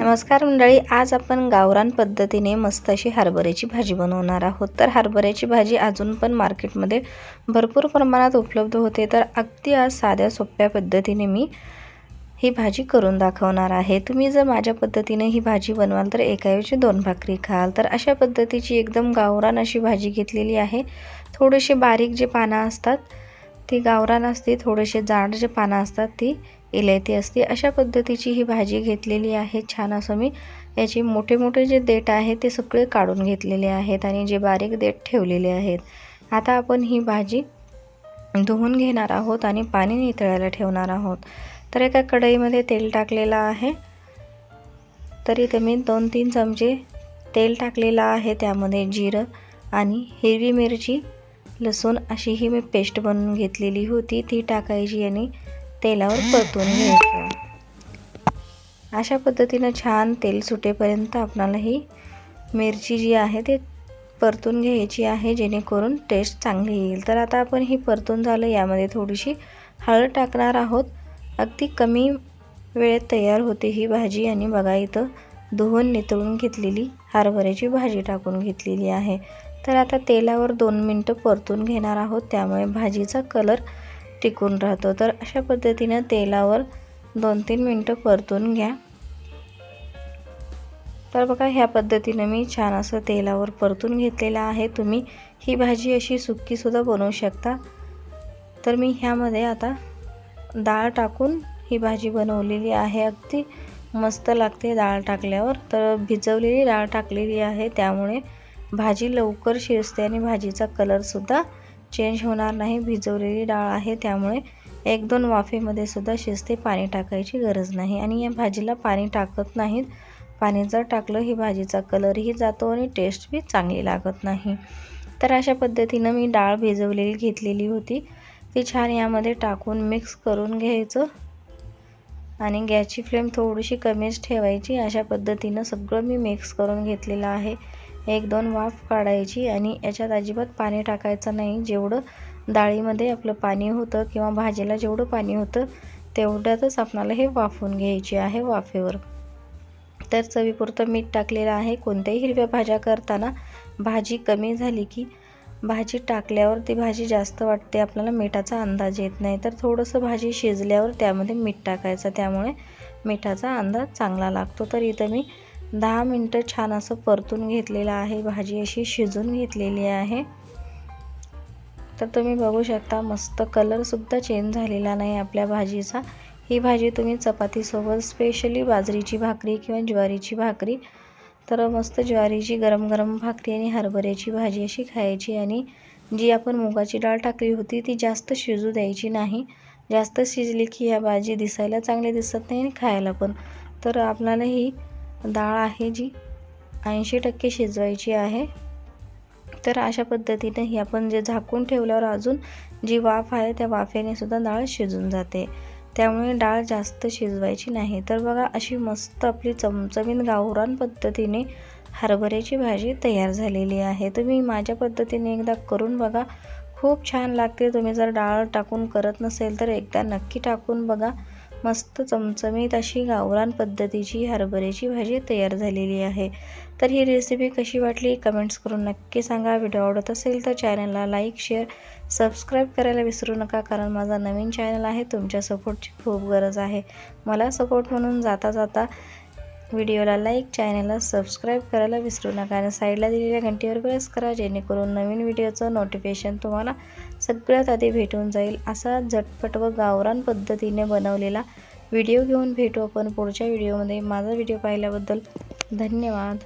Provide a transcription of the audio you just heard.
नमस्कार मंडळी आज आपण गावरान पद्धतीने मस्त अशी हरभऱ्याची भाजी बनवणार आहोत. तर हरभऱ्याची भाजी अजून पण मार्केटमध्ये भरपूर प्रमाणात उपलब्ध होते. तर अगदी आज साध्या सोप्या पद्धतीने मी ही भाजी करून दाखवणार आहे. तुम्ही जर माझ्या पद्धतीने ही भाजी बनवाल तर एकाऐवजी दोन भाकरी खाल. तर अशा पद्धतीची एकदम गावरान अशी भाजी घेतलेली आहे. थोडेसे बारीक जे पानं असतात ती गावरान असते थोडेसे जाड जे पानं असतात ती इलायती असते. अशा पद्धतीची ही भाजी घेतलेली आहे छान असं मी. याचे मोठे मोठे जे देठ आहे ते सगळे काढून घेतलेले आहेत आणि जे बारीक देठ ठेवलेले आहेत. आता आपण ही भाजी धुवून घेणार आहोत आणि पाणी नितळायला ठेवणार आहोत. तर एका कढईमध्ये तेल टाकलेलं आहे. तरी ते मी दोन तीन चमचे तेल टाकलेलं आहे. त्यामध्ये जिरं आणि हिरवी मिरची लसूण अशी ही मी पेस्ट बनवून घेतलेली होती. ती टाकायची आणि तेलावर परतून घ्यायचं. अशा पद्धतीनं छान तेल सुटेपर्यंत आपणाला ही मिरची जी आहे ते परतून घ्यायची आहे जेणेकरून टेस्ट चांगली येईल. तर आता आपण ही परतून झालं यामध्ये थोडीशी हळद टाकणार आहोत. अगदी कमी वेळेत तयार होते ही भाजी आणि बघा इथं धुवून नितळून घेतलेली हरभऱ्याची भाजी टाकून घेतलेली आहे. तर आता तेलावर दोन मिनटं परतून घेणार आहोत त्यामुळे भाजीचा कलर टिकून राहतो. तर अशा पद्धतीनं तेलावर दोन तीन मिनटं परतून घ्या. तर बघा ह्या पद्धतीनं मी छान असं तेलावर परतून घेतलेलं आहे. तुम्ही ही भाजी अशी सुक्कीसुद्धा बनवू शकता. तर मी ह्यामध्ये आता डाळ टाकून ही भाजी बनवलेली आहे. अगदी मस्त लागते डाळ टाकल्यावर. तर भिजवलेली डाळ टाकलेली आहे. त्यामुळे भाजी लवकर शिजते आणि भाजीचा कलरसुद्धा चेंज होणार नाही. भिजवलेली डाळ आहे त्यामुळे एक दोन वाफेमध्ये सुद्धा शिजते. पाणी टाकायची गरज नाही. आणि या भाजीला पाणी टाकत नाहीत. पाणी जर टाकलं ही भाजीचा कलरही जातो आणि टेस्ट बी चांगली लागत नाही. तर अशा पद्धतीनं मी डाळ भिजवलेली घेतलेली होती. ती छान यामध्ये टाकून मिक्स करून घ्यायचं. आणि गॅसची फ्लेम थोडीशी कमीच ठेवायची. अशा पद्धतीनं सगळं मी मिक्स करून घेतलेलं आहे. एक दोन वाफ काढायची आणि याच्यात अजिबात पाणी टाकायचं नाही. जेवढं डाळीमध्ये आपलं पाणी होतं किंवा भाजीला जेवढं पाणी होतं तेवढ्यातच आपणाला हे वाफवून घ्यायचे आहे वाफेवर. तर चवीपुरतं मीठ टाकलेलं आहे. कोणत्याही हिरव्या भाज्या करताना भाजी कमी झाली की भाजी टाकल्यावर ती भाजी जास्त वाटते आपल्याला मिठाचा अंदाज येत नाही. तर थोडंसं भाजी शिजल्यावर त्यामध्ये मीठ टाकायचं. त्यामुळे मिठाचा अंदाज चांगला लागतो. तर इथं मी दहा मिनटं छान असं परतून घेतलेलं आहे. भाजी अशी शिजून घेतलेली आहे. तर तुम्ही बघू शकता मस्त कलरसुद्धा चेंज झालेला नाही आपल्या भाजीचा. ही भाजी तुम्ही चपातीसोबत स्पेशली बाजरीची भाकरी किंवा ज्वारीची भाकरी तर मस्त ज्वारीची गरम गरम भाकरी आणि हरभऱ्याची भाजी अशी खायची आणि जी आपण मुगाची डाळ टाकली होती ती जास्त शिजू द्यायची नाही. जास्त शिजली की ह्या भाजी दिसायला चांगली दिसत नाही आणि खायला पण. तर आपल्याला ही डाळ आहे जी. ऐंशी टक्के शिजवायची आहे. तर अशा पद्धतीने ही आपण जे झाकून ठेवल्यावर अजून जी वाफ आहे त्या वाफेने सुद्धा डाळ शिजून जाते. त्यामुळे डाळ जास्त शिजवायची नाही. तर बघा अशी मस्त आपली चमचमीत गावरान पद्धतीने हरभऱ्याची भाजी तयार झालेली आहे. तुम्ही माझ्या पद्धतीने एकदा करून बघा. खूप छान लागते. तुम्ही जर डाळ टाकून करत नसेल तर एकदा नक्की टाकून बघा. मस्त चमचमीत अशी गावरान पद्धतीची हरभऱ्याची भाजी तयार झालेली आहे. तर ही रेसिपी कशी वाटली? कमेंट्स करून नक्की सांगा. व्हिडिओ आवडत असेल तर चॅनलला लाईक शेअर सबस्क्राईब करायला विसरू नका कारण माझा नवीन चॅनल आहे. तुमच्या सपोर्टची खूप गरज आहे. मला सपोर्ट म्हणून जाता जाता व्हिडिओला लाईक चॅनलला सबस्क्राईब करायला विसरू नका आणि साईडला दिलेल्या घंटीवर प्रेस करा जेणेकरून नवीन व्हिडिओचं नोटिफिकेशन तुम्हाला सगळ्यात आधी भेटून जाईल. असा झटपट व गावरान पद्धतीने बनवलेला व्हिडिओ घेऊन भेटू आपण पुढच्या व्हिडिओमध्ये. माझा व्हिडिओ पाहिल्याबद्दल धन्यवाद.